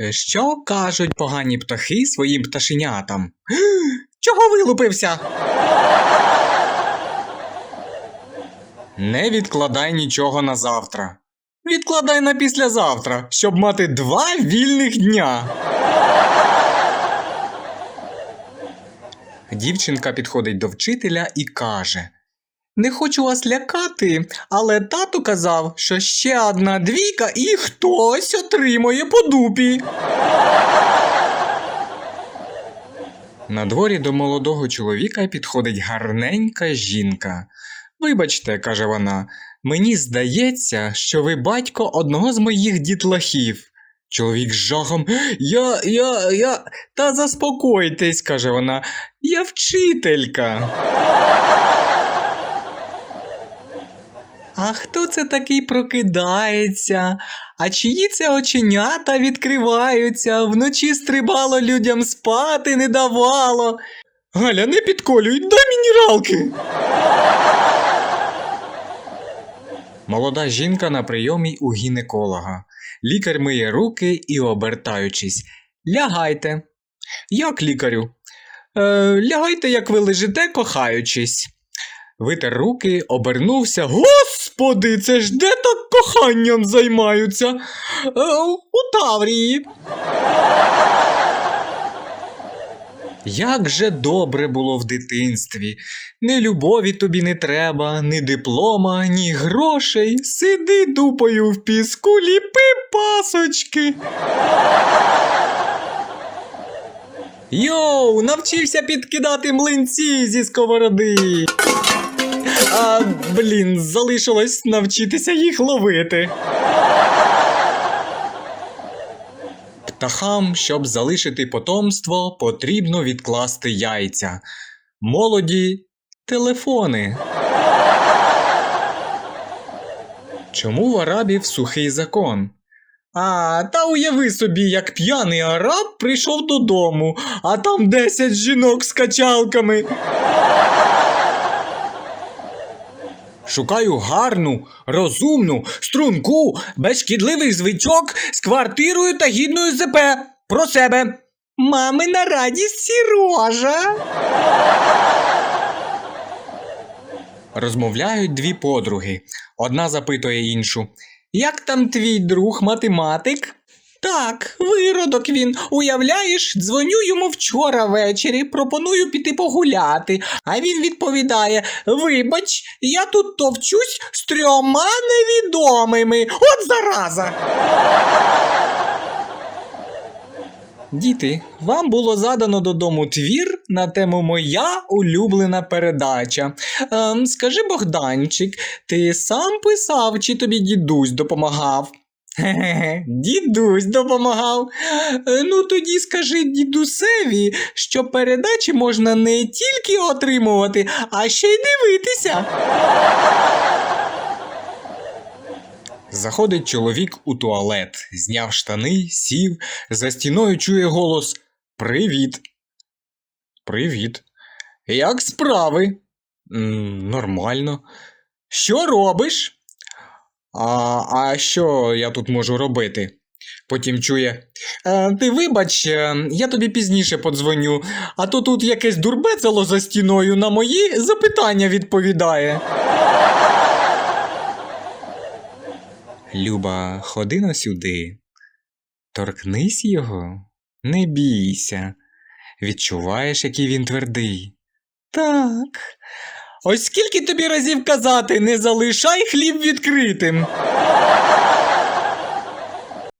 Е, Що кажуть погані птахи своїм пташенятам? Чого вилупився? Не відкладай нічого на завтра. Відкладай на післязавтра, щоб мати два вільних дня. Дівчинка підходить до вчителя і каже: Не хочу вас лякати, але тато казав, що ще одна двійка і хтось отримує по дупі. На дворі до молодого чоловіка підходить гарненька жінка. Вибачте, каже вона, мені здається, що ви батько одного з моїх дітлахів. Чоловік з жахом. Я, я, я. Та заспокойтесь, каже вона. Я вчителька. А хто це такий прокидається? А чиї це оченята відкриваються, вночі стрибало людям спати не давало. Галя, не підколюй, дай мінералки. Молода жінка на прийомі у гінеколога. Лікар миє руки і, обертаючись, лягайте. Як лікарю? Е, лягайте, як ви лежите, кохаючись. Витер руки, обернувся. Господи, це ж де так коханням займаються? Е, у Таврії. Як же добре було в дитинстві. Ні любові тобі не треба, ні диплома, ні грошей. Сиди дупою в піску, ліпи пасочки. Йоу, навчився підкидати млинці зі сковороди. А, блін, залишилось навчитися їх ловити. Птахам, щоб залишити потомство, потрібно відкласти яйця. Молоді телефони. Чому в арабів сухий закон? А, та уяви собі, як п'яний араб прийшов додому, а там 10 жінок з качалками. Шукаю гарну, розумну, струнку, без шкідливих звичок з квартирою та гідною ЗП. Про себе. Мамина радість сірожа. Розмовляють дві подруги. Одна запитує іншу: Як там твій друг математик? Так, виродок він. Уявляєш, дзвоню йому вчора ввечері, пропоную піти погуляти. А він відповідає: Вибач, я тут товчусь з трьома невідомими. От зараза. Діти, вам було задано додому твір на тему Моя улюблена передача. Ем, скажи, Богданчик, ти сам писав, чи тобі дідусь допомагав? Дідусь допомагав. Е, Ну тоді скажи дідусеві, що передачі можна не тільки отримувати, а ще й дивитися. Заходить чоловік у туалет, зняв штани, сів, за стіною чує голос Привіт. Привіт. Як справи? «М, Нормально. Що робиш? А, а що я тут можу робити? Потім чує. «Е, ти вибач, е, я тобі пізніше подзвоню, а то тут якесь дурбецело за стіною на мої запитання відповідає. Люба, ходи на сюди. Торкнись його, не бійся. Відчуваєш, який він твердий. Так. Ось скільки тобі разів казати, не залишай хліб відкритим.